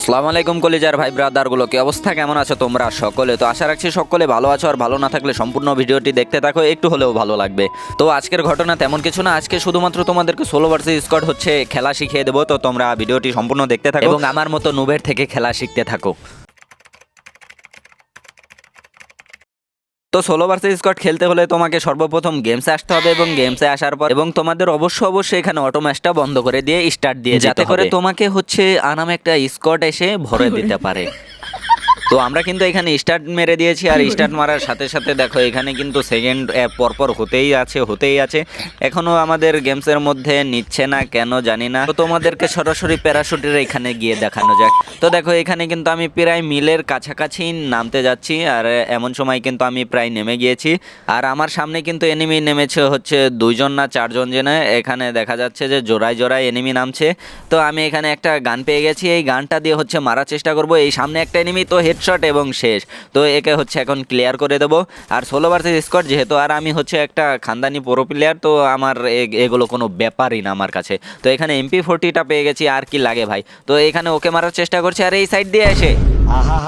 আসসালামু আলাইকুম কলিজার ভাই, ব্রাদারগুলো, কি অবস্থা? কেমন আছো তোমরা সকলে? তো আশা রাখছি সকলে ভালো আছো আর ভালো না থাকলে সম্পূর্ণ ভিডিওটি দেখতে থাকো, একটু হলেও ভালো লাগবে। তো আজকের ঘটনা তেমন কিছু না, আজকে শুধুমাত্র তোমাদেরকে ষোলো ভার্সেস স্কোয়াড হচ্ছে, খেলা শিখিয়ে দেবো। তো তোমরা ভিডিওটি সম্পূর্ণ দেখতে থাকো এবং আমার মতো নুবের থেকে খেলা শিখতে থাকো। তো সোলো ভার্সেস স্কট খেলতে হলে তোমাকে সর্বপ্রথম গেমসে আসতে হবে এবং গেমসে আসার পর এবং তোমাদের অবশ্যই অবশ্যই এখানে অটো ম্যাচটা বন্ধ করে দিয়ে স্টার্ট দিয়ে যাতে করে তোমাকে হচ্ছে আনাম একটা স্কট এসে ভরে দিতে পারে। তো আমরা কিন্তু এখানে স্টার্ট মেরে দিয়েছি আর স্টার্ট মারার সাথে সাথে দেখো এখানে কিন্তু সেকেন্ড পরপর হতেই আছে হতেই আছে। এখনও আমাদের গেমসের মধ্যে নিচ্ছে না, কেন জানি না। তো তোমাদেরকে সরাসরি প্যারাশুটের এখানে গিয়ে দেখানো যাক। তো দেখো এখানে কিন্তু আমি প্রায় মিলের কাছাকাছি নামতে যাচ্ছি আর এমন সময় কিন্তু আমি প্রায় নেমে গিয়েছি। আর আমার সামনে কিন্তু এনিমি নেমেছে হচ্ছে দুইজন না চারজন জেনে। এখানে দেখা যাচ্ছে যে জোড়ায় জোড়ায় এনিমি নামছে। তো আমি এখানে একটা গান পেয়ে গেছি। এই গানটা দিয়ে হচ্ছে মারার চেষ্টা করব। এই সামনে একটা এনিমি তো হেডশট এবং শেষ। তো একে হচ্ছে এখন ক্লিয়ার করে দেবো। আর ষোলো ভার্সেস স্কট যেহেতু, আর আমি হচ্ছে একটা খানদানি প্রো প্লেয়ার তো আমার এগুলো কোনো ব্যাপারই না আমার কাছে। তো এখানে এমপি ফোরটিটা পেয়ে গেছি, আর কি লাগে ভাই? তো এখানে ওকে মারার চেষ্টা করছি, আর এই সাইড দিয়ে এসে। আহা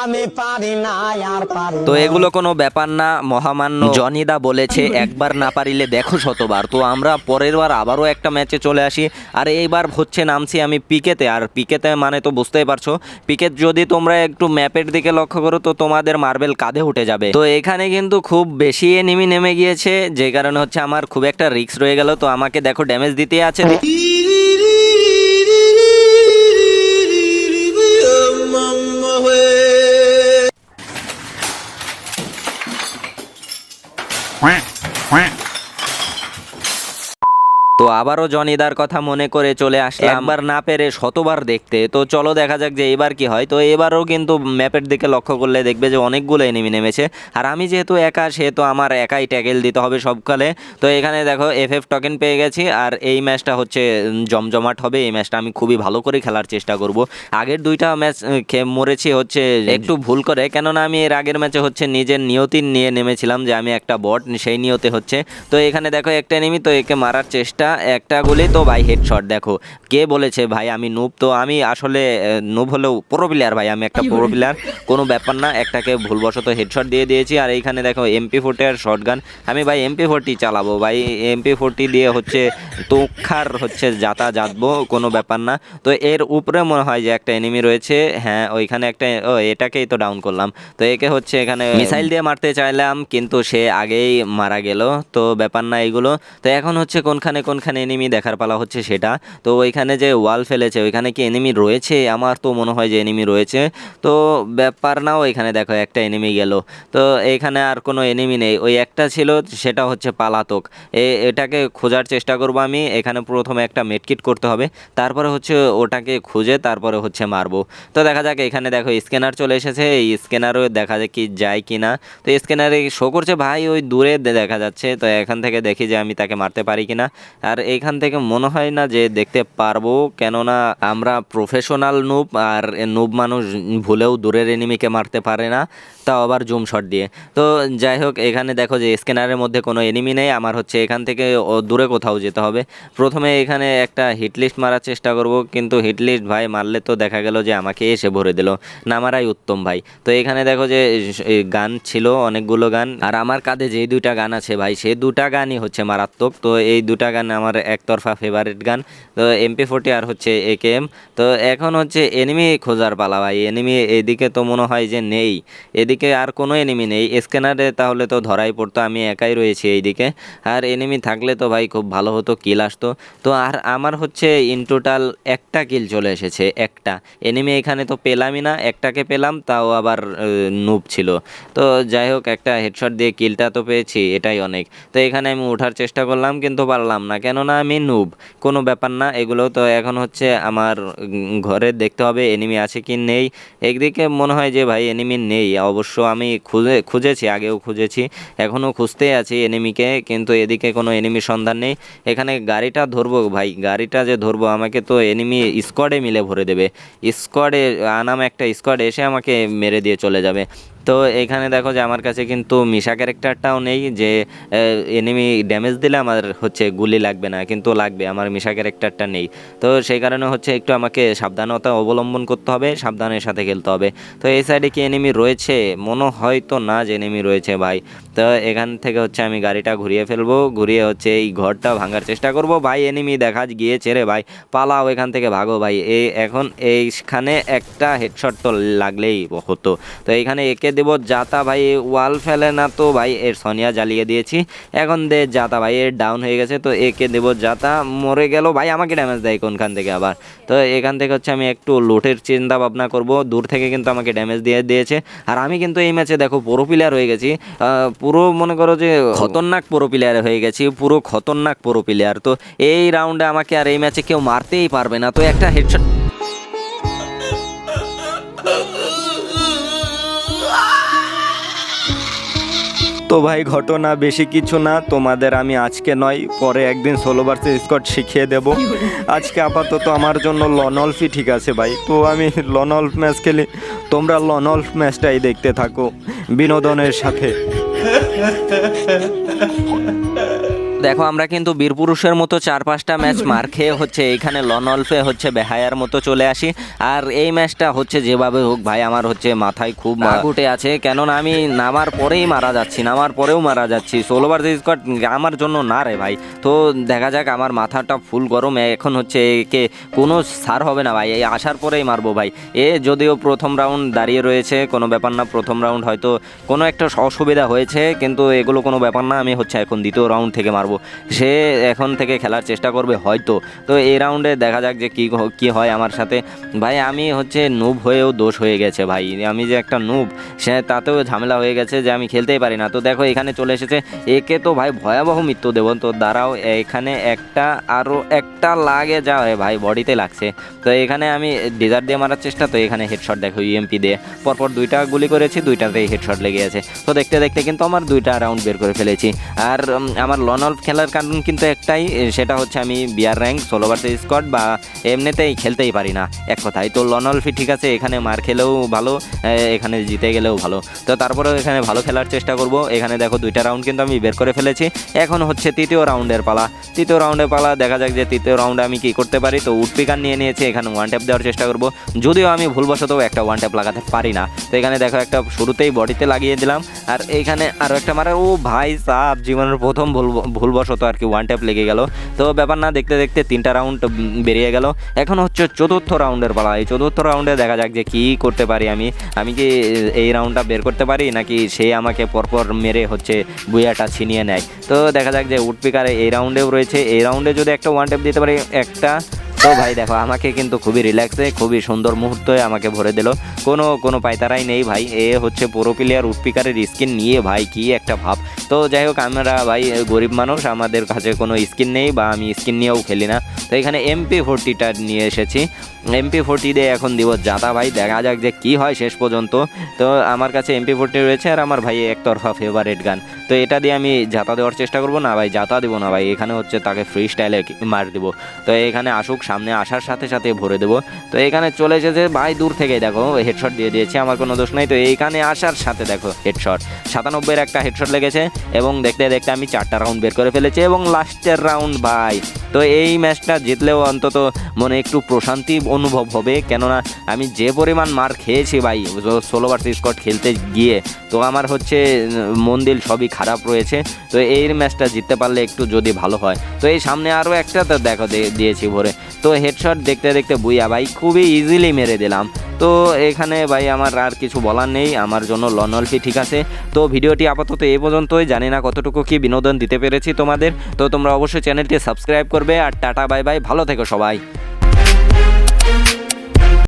আমি পারি না আর পারি তো এগুলো কোনো ব্যাপার না মহামান্য। জনিদা বলেছে একবার না পারিলে দেখো শতবার। তো আমরা পরের বার আবারও একটা ম্যাচে চলে আসি। আর এইবার হচ্ছে নামছি আমি পিকেতে। আর পিকেতে মানে তো বুঝতেই পারছ। পিকেত যদি তোমরা একটু ম্যাপের দিকে লক্ষ্য করো তো তোমাদের মার্বেল কাঁধে উঠে যাবে। তো এখানে কিন্তু খুব বেশি এনিমি নেমে গিয়েছে যে কারণে হচ্ছে আমার খুব একটা রিস্ক রয়ে গেল। তো আমাকে দেখো ড্যামেজ দিতে আছে। আবারও জনিদার কথা মনে করে চলে আসলাম। একবার না পেরে শতবার দেখতে। তো চলো দেখা যাক যে এবার কি হয়। তো এবারও কিন্তু ম্যাপের দিকে লক্ষ্য করলে দেখবে যে অনেকগুলো এনিমি নেমেছে। আর আমি যেহেতু একা, সেহেতু আমার একাই ট্যাকেল দিতে হবে সবকালে। তো এখানে দেখো এফ এফ টকেন পেয়ে গেছি। আর এই ম্যাচটা হচ্ছে জমজমাট হবে। এই ম্যাচটা আমি খুবই ভালো করে খেলার চেষ্টা করব। আগের দুইটা ম্যাচ মরেছি হচ্ছে একটু ভুল করে। কেননা আমি এর আগের ম্যাচে হচ্ছে নিজের নিয়তি নিয়ে নেমেছিলাম যে আমি একটা বট সেই নিয়তে হচ্ছে। তো এখানে দেখো একটা এনিমি তো একে মারার চেষ্টা। একটা গুলি তো ভাই হেডশট দেখো। কে বলেছে ভাই আমি নুব তো আমি আসলে নুব হলেও প্রো প্লেয়ার ভাই আমি একটা প্রো প্লেয়ার কোনো ব্যাপার না একটাকে ভুলবশত হেডশট দিয়ে দিয়েছি আর এইখানে দেখো এমপি ফোর্টি আর শর্ট গান আমি ভাই এমপি ফোর্টি চালাবো ভাই এমপি ফোর্টি দিয়ে হচ্ছে তোখার হচ্ছে যাতা যাতবো কোনো ব্যাপার না। তো এর উপরে মনে হয় যে একটা এনিমি রয়েছে হ্যাঁ ওইখানে একটা ও এটাকেই তো ডাউন করলাম। তো একে হচ্ছে এখানে মিসাইল দিয়ে মারতে চাইলাম কিন্তু সে আগেই মারা গেল তো ব্যাপার না এগুলো। তো এখন হচ্ছে কোনখানে কোনখানে এনিমি দেখার পালা হচ্ছে সেটা। তো ওইখানে যে ওয়াল ফেলেছে, ওইখানে কি এনিমি রয়েছে? আমার তো মনে হয় যে এনিমি রয়েছে। তো ব্যাপার না ওইখানে দেখো, একটা এনিমি গেল। তো এখানে আর কোনো এনিমি নেই। ওই একটা ছিল, সেটা হচ্ছে পালাতক। এ, এটাকে খোঁজার চেষ্টা করব আমি। এখানে প্রথমে একটা মেটকিট করতে হবে। তারপরে হচ্ছে ওটাকে খুঁজে তারপরে হচ্ছে মারবো। তো দেখা যাক, এখানে দেখো স্ক্যানার চলে এসেছে। এই স্ক্যানারও দেখা যাক কি যায় কি না তো স্ক্যানারে শো করছে। ভাই, ওই দূরে দেখা যাচ্ছে। তো এখান থেকে দেখি যে আমি তাকে মারতে পারি কিনা। আর এইখান থেকে মনে হয় না যে দেখতে পারব। কেননা আমরা প্রফেশনাল নুব আর নুব মানুষ ভুলেও দূরের এনিমিকে মারতে পারে না। তাও আবার জুম শট দিয়ে। তো যাই হোক, এখানে দেখো যে স্ক্যানারের মধ্যে কোনো এনিমি নেই। আমার হচ্ছে এখান থেকে দূরে কোথাও যেতে হবে। প্রথমে এখানে একটা হিটলিস্ট মারার চেষ্টা করব। কিন্তু হিটলিস্ট ভাই মারলে তো দেখা গেল যে আমাকে এসে ভরে দিল। না মারাই উত্তম ভাই। তো এখানে দেখো যে গান ছিল, অনেকগুলো গান। আর আমার কাঁধে যেই দুইটা গান আছে ভাই সেই দুটা গানই হচ্ছে মারাত্মক। তো এই দুটা গান আমার একতরফা ফেভারিট গান। তো এমপি ফোর্টি আর হচ্ছে এ কে এম তো এখন হচ্ছে এনিমি খোঁজার পালা ভাই। এনিমি এদিকে তো মনে হয় যে নেই। এদিকে আর কোনো এনিমি নেই। স্ক্যানারে তাহলে তো ধরাই পড়তো, আমি একাই রয়েছি এইদিকে। আর এনিমি থাকলে তো ভাই খুব ভালো হতো কিল আসতো। তো আর আমার হচ্ছে ইন টোটাল একটা কিল চলে এসেছে, একটা। এনিমি এখানে তো পেলামই না, একটাকে পেলাম, তাও আবার নুপ ছিল। তো যাই হোক, একটা হেডশট দিয়ে কিলটা তো পেয়েছি, এটাই অনেক। তো এখানে আমি ওঠার চেষ্টা করলাম, কিন্তু পারলাম না। কেননা আমি নুব কোনো ব্যাপার না, এগুলো তো এখন হচ্ছে আমার ঘরে দেখতে হবে এনিমি আছে কি নেই। একদিকে মনে হয় যে ভাই এনিমি নেই, অবশ্য আমি খুঁজে, খুঁজেছি, আগেও খুঁজেছি, এখনও খুঁজতেই আছি এনিমিকে কিন্তু এদিকে কোনো এনিমির সন্ধান নেই। এখানে গাড়িটা ধরবো ভাই, গাড়িটা যে ধরবো, আমাকে তো এনিমি স্কোয়াডে মিলে ভরে দেবে। স্কোয়াডে আনাম একটা স্কোয়াড এসে আমাকে মেরে দিয়ে চলে যাবে। তো এখানে দেখো যে আমার কাছে কিন্তু মিশা ক্যারেক্টারটাও নেই যে এনিমি ড্যামেজ দিলে আমার হচ্ছে গুলি লাগবে না, কিন্তু লাগবে, আমার মিশা ক্যারেক্টারটা নেই। তো সেই কারণে হচ্ছে একটু আমাকে সাবধানতা অবলম্বন করতে হবে, সাবধানের সাথে খেলতে হবে। তো এই সাইডে কি এনিমি রয়েছে? মনে হয় তো না যে এনিমি রয়েছে ভাই। তো এখান থেকে হচ্ছে আমি গাড়িটা ঘুরিয়ে ফেলব, ঘুরিয়ে হচ্ছে এই ঘরটা ভাঙার চেষ্টা করব। ভাই এনিমি দেখা গিয়েছে রে ভাই। পালাও এখান থেকে ভাগো ভাই। এই এখন এইখানে একটা হেডশট তো লাগলেই হতো। তো এইখানে একে দেব। জাতা ভাই ওয়াল ফেলে না তো ভাই, এর সোনিয়া জ্বালিয়ে দিয়েছি। এখন দে জাতা ভাই এর ডাউন হয়ে গেছে তো একে দেব জাতা মরে গেল ভাই, আমাকে ড্যামেজ দেয় কোনখান থেকে আবার? তো এখান থেকে হচ্ছে আমি একটু লোটের চিন্তা ভাবনা করব। দূর থেকে কিন্তু আমাকে ড্যামেজ দিয়ে দিয়েছে। আর আমি কিন্তু এই ম্যাচে দেখো, পুরো প্লেয়ার হয়ে গেছি। পুরো মনে করো যে খতরনাক পুরো প্লেয়ার হয়ে গেছি, পুরো খতরনাক পুরো প্লেয়ার তো এই রাউন্ডে আমাকে আর এই ম্যাচে কেউ মারতেই পারবে না। তো একটা হেডশট তো ভাই, ঘটনা বেশি কিছু না। তোমাদের আমি আজকে নয়, পরে একদিন ষোলো বার্সে স্কট শিখিয়ে দেব। আজকে আপাতত আমার জন্য লনলফই ঠিক আছে ভাই। তো আমি লনলফ ম্যাচ খেলি। তোমরা লনলফ ম্যাচটাই দেখতে থাকো বিনোদনের সাথে। দেখো আমরা কিন্তু বীরপুরুষের মতো চার পাঁচটা ম্যাচ মার খেয়ে হচ্ছে এইখানে লনলফে হচ্ছে বেহায়ার মতো চলে আসি। আর এই ম্যাচটা হচ্ছে যেভাবে হোক ভাই আমার হচ্ছে মাথায় খুব উঠে আছে। কেননা আমি নামার পরেই মারা যাচ্ছি নামার পরেও মারা যাচ্ছি। ষোলোবার স্কট আমার জন্য না রে ভাই। তো দেখা যাক আমার মাথাটা ফুল গরম এখন হচ্ছে একে কোনো সার হবে না ভাই। এই আসার পরেই মারবো ভাই। এ যদিও প্রথম রাউন্ড দাঁড়িয়ে রয়েছে কোনো ব্যাপার না প্রথম রাউন্ড হয়তো কোনো একটা অসুবিধা হয়েছে কিন্তু এগুলো কোনো ব্যাপার না আমি হচ্ছে এখন দ্বিতীয় রাউন্ড থেকে মারবো। সে এখন থেকে খেলার চেষ্টা করবে হয়তো। তো এই রাউন্ডে দেখা যাক যে কী কী হয় আমার সাথে। ভাই, আমি হচ্ছে নুব হয়েও দোষ হয়ে গেছে ভাই। আমি যে একটা নুব সে তাতেও ঝামেলা হয়ে গেছে যে আমি খেলতেই পারি না। তো দেখো, এখানে চলে এসেছে। একে তো ভাই ভয়াবহ মৃত্যু দেবো তো দাঁড়াও, এখানে একটা আরও একটা লাগে যা হয় ভাই বডিতে লাগছে। তো এখানে আমি ডেজার দিয়ে মারার চেষ্টা, তো এখানে হেডশট দেখো ইএমপি দিয়ে। পরপর দুইটা গুলি করেছি, দুইটাতেই হেডশট লেগে আছে তো দেখতে দেখতে কিন্তু আমার দুইটা রাউন্ড বের করে ফেলেছি। আর আমার লনল খেলার কারণ কিন্তু একটাই সেটা হচ্ছে আমি বিয়ার র্যাঙ্ক, ষোলো স্কট বা এমনিতেই খেলতেই পারি না, এক কথায়। তো লনলফি ঠিক আছে, এখানে মার খেলেও ভালো এখানে জিতে গেলেও ভালো। তো তারপরেও এখানে ভালো খেলার চেষ্টা করব। এখানে দেখো দুইটা রাউন্ড কিন্তু আমি বের করে ফেলেছি। এখন হচ্ছে তৃতীয় রাউন্ডের পালা। তৃতীয় রাউন্ডের পালা, দেখা যাক যে তৃতীয় রাউন্ডে আমি কি করতে পারি। তো উডপিকার নিয়ে নিয়েছি, এখানে ওয়ান ট্যাপ দেওয়ার চেষ্টা করব। যদিও আমি ভুলবশত একটা ওয়ান ট্যাপ লাগাতে পারি না। তো এখানে দেখো একটা শুরুতেই বডিতে লাগিয়ে দিলাম। আর এইখানে আরও একটা মারার, ও ভাই সাহ জীবনের প্রথম ভুল ভুলবশত আর কি ওয়ান ট্যাপ লেগে গেল। তো ব্যাপার না, দেখতে দেখতে তিনটা রাউন্ড বেরিয়ে গেল। এখন হচ্ছে চতুর্থ রাউন্ডের পালা। এই চতুর্থ রাউন্ডে দেখা যাক যে কী করতে পারি আমি। আমি কি এই রাউন্ডটা বের করতে পারি, নাকি সে আমাকে পরপর মেরে হচ্ছে বুয়াটা ছিনিয়ে নেয়? তো দেখা যাক যে উডপিকারে এই রাউন্ডেও রয়েছে। এই রাউন্ডে যদি একটা ওয়ান ট্যাপ দিতে পারি, একটা তো ভাই দেখো, আমাকে কিন্তু খুবই রিল্যাক্সে খুবই সুন্দর মুহূর্তে আমাকে ভরে দিল। কোনো কোনো পায়তারাই নেই ভাই, এ হচ্ছে পুরো প্লেয়ার উডপিকারের স্কিন নিয়ে ভাই কি একটা ভাব। তো যাই হোক, আমরা ভাই গরিব মানুষ, আমাদের কাছে কোনো স্কিন নেই বা আমি স্কিন নিয়েও খেলি না। তো এখানে এমপি ফোরটিটা নিয়ে এসেছি। এমপি ফোরটি দিয়ে এখন দিব জাতা ভাই, দেখা যাক যে কি হয় শেষ পর্যন্ত। তো আমার কাছে এমপি ফোরটি রয়েছে আর আমার ভাই একতরফা ফেভারেট গান। তো এটা দিয়ে আমি জাতা দেওয়ার চেষ্টা করব। না ভাই জাতা দেবো না ভাই, এখানে হচ্ছে তাকে ফ্রি স্টাইলে মার দেবো। তো এখানে আসুক, সামনে আসার সাথে সাথে ভরে দেবো। তো এখানে চলে এসেছে, ভাই দূর থেকে দেখো হেডশট দিয়ে দিয়েছে, আমার কোনো দোষ নাই। তো এইখানে আসার সাথে দেখো হেডশট সাতানব্বইয়ের একটা হেডশট লেগেছে এবং দেখতে দেখতে আমি চারটা রাউন্ড বের করে ফেলেছি এবং লাস্টের রাউন্ড ভাই। তো এই ম্যাচটা জিতলেও অন্তত মনে একটু প্রশান্তি অনুভব হবে। কেননা আমি যে পরিমাণ মার খেয়েছি ভাই, ষোলো বার স্কট খেলতে গিয়ে, তো আমার হচ্ছে মন্দির সবই খারাপ রয়েছে। তো এই ম্যাচটা জিততে পারলে একটু যদি ভালো হয়। তো এই সামনে আরও একটা তো দেখো দিয়েছি ভরে। তো হেডশট দেখতে দেখতে বুইয়া ভাই, খুবই ইজিলি মেরে দিলাম। তো এখানে ভাই আমার আর কিছু বলার নেই, আমার জন্য লনলফি ঠিক আছে? তো ভিডিওটি আপাতত এ পর্যন্তই, জানি না কতটুকু কি বিনোদন দিতে পেরেছি তোমাদের, তো তোমরা অবশ্যই চ্যানেলটি সাবস্ক্রাইব করবে, আর টাটা, বাই বাই, ভালো থেকো সবাই।